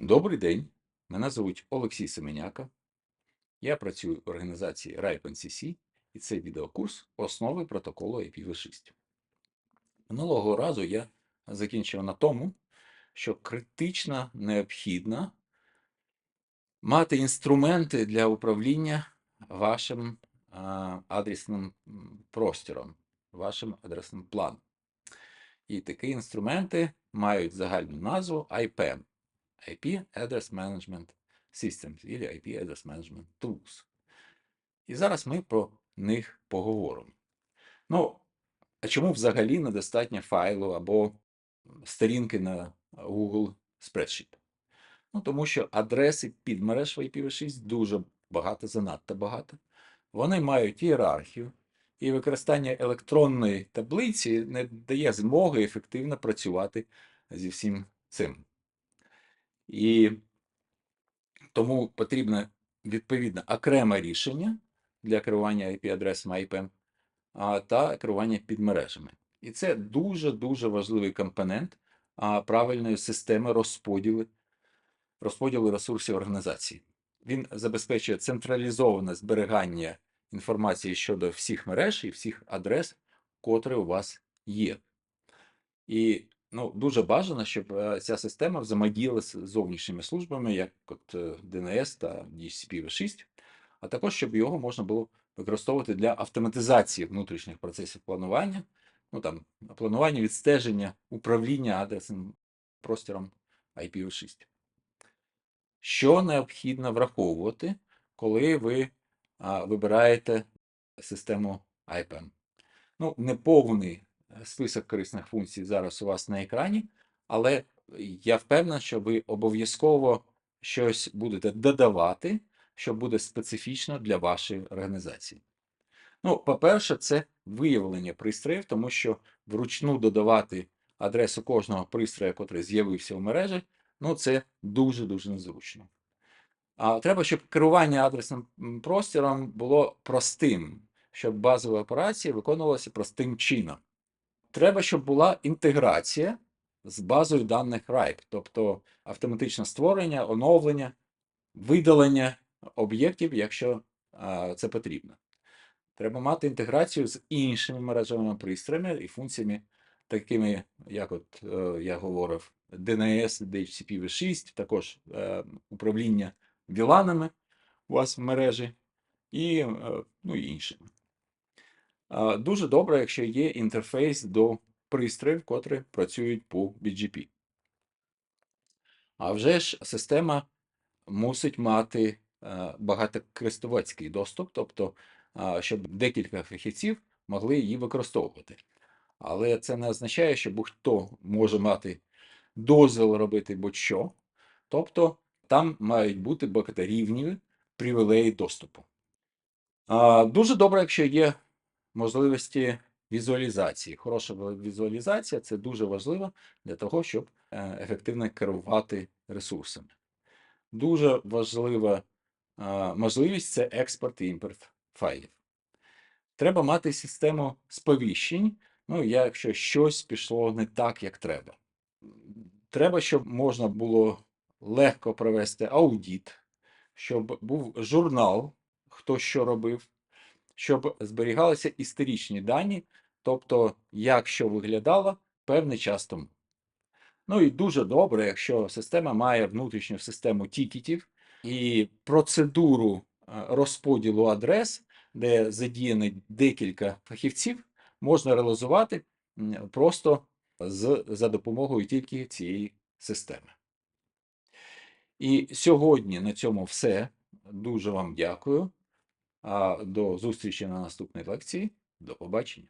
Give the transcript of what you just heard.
Добрий день. Мене звуть Олексій Семеняка. Я працюю в організації RIPE-NCC і це відеокурс Основи протоколу IPv6. Минулого разу я закінчив на тому, що критично необхідно мати інструменти для управління вашим адресним простором, вашим адресним планом. І такі інструменти мають загальну назву IPM. IP Address Management Systems или IP Address Management Tools. І зараз ми про них поговоримо. Ну, а чому взагалі недостатньо файлу або сторінки на Google Spreadsheet? Ну, тому що адреси підмереж в IPv6 дуже багато, занадто багато. Вони мають ієрархію, і використання електронної таблиці не дає змоги ефективно працювати зі всім цим. І тому потрібно відповідно окреме рішення для керування IP-адресами IPM та керування підмережами. І це дуже-дуже важливий компонент правильної системи розподілу, розподілу ресурсів організації. Він забезпечує централізоване зберігання інформації щодо всіх мереж і всіх адрес, котрі у вас є. І ну, дуже бажано, щоб е, ця система взаємодіяла з зовнішніми службами, як от е, DNS та DHCP-V6, а також щоб його можна було використовувати для автоматизації внутрішніх процесів планування, ну там планування, відстеження, управління адресним простором IPv6. Що необхідно враховувати, коли ви а, вибираєте систему IPM? Ну, неповний список корисних функцій зараз у вас на екрані, але я впевнений, що ви обов'язково щось будете додавати, що буде специфічно для вашої організації. Ну, по-перше, це виявлення пристроїв, тому що вручну додавати адресу кожного пристрою, який з'явився в мережі, ну це дуже-дуже незручно. А треба, щоб керування адресним простором було простим, щоб базова операція виконувалася простим чином. Треба, щоб була інтеграція з базою даних RIPE, тобто автоматичне створення, оновлення, видалення об'єктів, якщо а, це потрібно. Треба мати інтеграцію з іншими мережевими пристроями і функціями, такими, як от е, я говорив, DNS, DHCP-V6, також е, управління віланами у вас в мережі і, е, ну, і іншими. Дуже добре, якщо є інтерфейс до пристроїв, котрі працюють по BGP. А вже ж система мусить мати е, багатокористувацький доступ, тобто, щоб декілька фахівців могли її використовувати. Але це не означає, що будь-хто може мати дозвіл робити будь-що. Тобто там мають бути багаторівневі привілеї доступу. Дуже добре, якщо є можливості візуалізації. Хороша візуалізація це дуже важливо для того, щоб е, ефективно керувати ресурсами. Дуже важлива можливість це експорт і імпорт файлів. Треба мати систему сповіщень, ну, якщо щось пішло не так, як треба. Треба, щоб можна було легко провести аудіт, щоб був журнал, хто що робив, щоб зберігалися історичні дані, тобто, як що виглядало певний час тому. Ну і дуже добре, якщо система має внутрішню систему тікетів і процедуру е, розподілу адрес, де задіяні декілька фахівців, можна реалізувати просто з, за допомогою тільки цієї системи. І сьогодні на цьому все. Дуже вам дякую. А До зустрічі на наступній лекції. До побачення.